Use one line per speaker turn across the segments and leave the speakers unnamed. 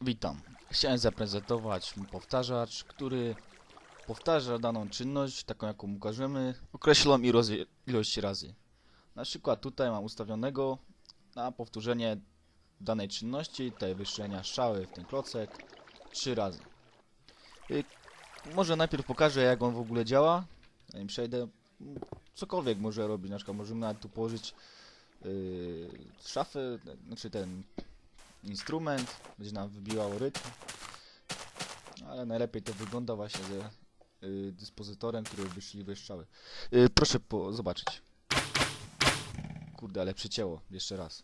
Witam. Chciałem zaprezentować powtarzacz, który powtarza daną czynność, taką jaką ukażemy, określoną ilość- razy. Na przykład tutaj mam ustawionego na powtórzenie danej czynności, tutaj wyszczelenia strzały w ten klocek, trzy razy. Y, Może najpierw pokażę jak on w ogóle działa, zanim przejdę. Cokolwiek może robić, na przykład możemy tu położyć yy, szafę, znaczy ten instrument, będzie nam wybijało rytm. Ale najlepiej to wygląda właśnie ze y, dyspozytorem, który wyszli wyszczały. Y, proszę po zobaczyć. Kurde, ale przycięło. Jeszcze raz.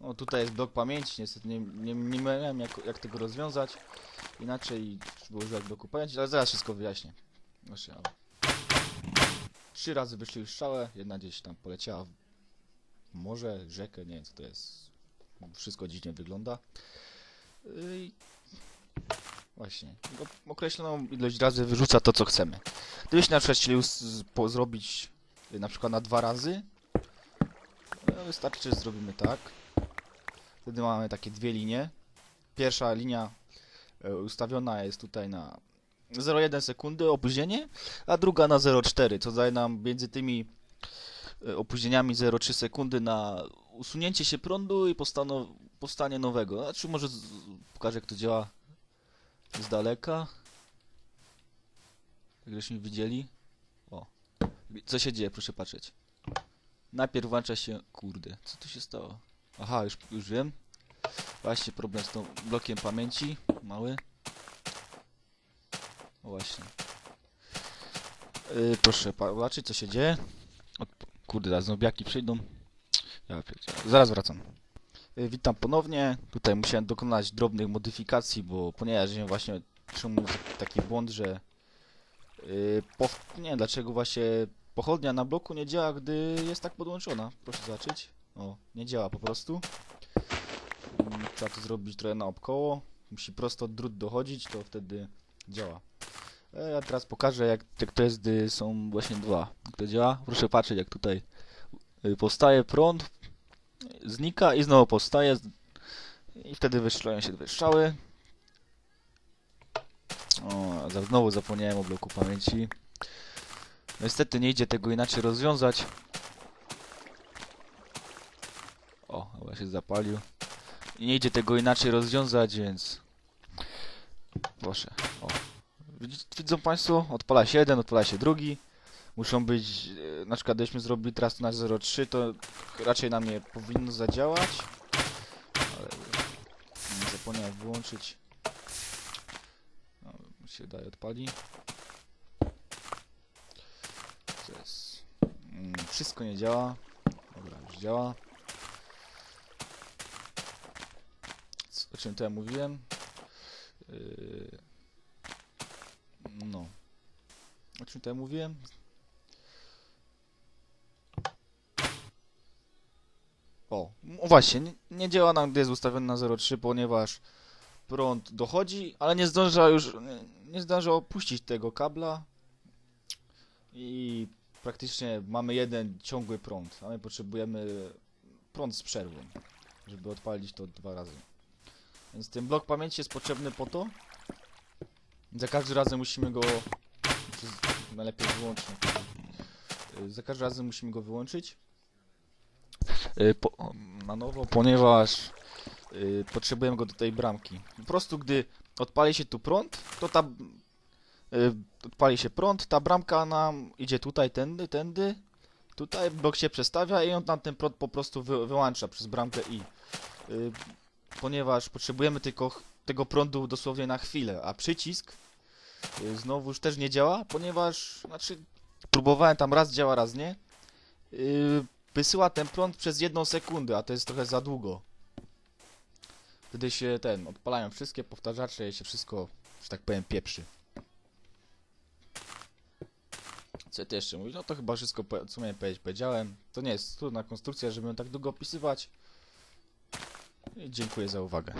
O, tutaj jest blok pamięci. Niestety nie, nie, nie miałem jak, jak tego rozwiązać. Inaczej było używać bloku pamięci, ale zaraz wszystko wyjaśnię. Proszę, o. Trzy razy wyszli już strzałę, jedna gdzieś tam poleciała morze, rzekę, nie wiem co to jest. Wszystko dziwnie wygląda. Yy, I Właśnie. Tylko określoną ilość razy wyrzuca to, co chcemy. Gdybyśmy na przykład chcieli zrobić y, na przykład na dwa razy, no wystarczy, że zrobimy tak. Wtedy mamy takie dwie linie. Pierwsza linia e, ustawiona jest tutaj na 0,1 sekundy opóźnienie, a druga na 0,4, co daje nam między tymi opóźnieniami 0,3 sekundy na usunięcie się prądu i powstanie nowego. Znaczy może pokażę jak to działa z daleka. Tak żeśmy widzieli. O. Co się dzieje, proszę patrzeć. Najpierw włącza się... Kurde, co tu się stało? Aha, już, już wiem. Właśnie problem z tą blokiem pamięci. Mały. O właśnie. Yy, proszę pa- zobaczyć co się dzieje. Kurde, zaraz zombiaki przyjdą. Ja. Zaraz wracam. Yy, witam ponownie. Tutaj musiałem dokonać drobnych modyfikacji, bo ponieważ wiem właśnie czemu taki błąd, że yy, nie wiem dlaczego właśnie pochodnia na bloku nie działa, gdy jest tak podłączona. Proszę zobaczyć. O, nie działa po prostu. Mm, Trzeba to zrobić trochę naokoło. Musi prosto drut dochodzić, to wtedy działa. E, Ja teraz pokażę jak, jest, gdy są właśnie dwa. To działa? Proszę patrzeć jak tutaj y, powstaje prąd, znika i znowu powstaje i wtedy wyszczają się dwie strzały. O, znowu zapomniałem o bloku pamięci. Niestety nie idzie tego inaczej rozwiązać. O, chyba się zapalił. I nie idzie tego inaczej rozwiązać, więc... Proszę, o. Widz- Widzą Państwo? Odpala się jeden, odpala się drugi. Muszą być, e, na przykład gdybyśmy zrobili teraz na 0,3, to raczej nam nie powinno zadziałać. Ale nie zapomniałem wyłączyć. No, się daje odpali. Jest? Mm, wszystko nie działa. Dobra, już działa. O czym to ja mówiłem? Yy... No. O czym ja mówiłem? O, m- właśnie, nie, nie działa nam, gdy jest ustawiony na 0,3, ponieważ prąd dochodzi, ale nie zdąża już, nie, nie zdąża opuścić tego kabla i praktycznie mamy jeden ciągły prąd, a my potrzebujemy prąd z przerwą, żeby odpalić to dwa razy. Więc ten blok pamięci jest potrzebny po to, za każdym razem musimy go, najlepiej wyłączyć, Y, za każdym razem musimy go wyłączyć y, po, na nowo, ponieważ y, potrzebujemy go do tej bramki. Po prostu gdy odpali się tu prąd, to ta y, odpali się prąd, ta bramka nam idzie tutaj, tędy, tędy, tutaj blok się przestawia i on tam ten prąd po prostu wy, wyłącza przez bramkę i y, ponieważ potrzebujemy tylko tego prądu dosłownie na chwilę, a przycisk y, znowuż też nie działa, ponieważ znaczy próbowałem tam raz działa, raz nie. Y, wysyła ten prąd przez jedną sekundę, a to jest trochę za długo. Wtedy się ten, odpalają wszystkie powtarzacze i się wszystko, że tak powiem, pieprzy. Co ty jeszcze mówić? No to chyba wszystko, co miałem powiedzieć, powiedziałem. To nie jest trudna konstrukcja, żeby ją tak długo opisywać. I dziękuję za uwagę.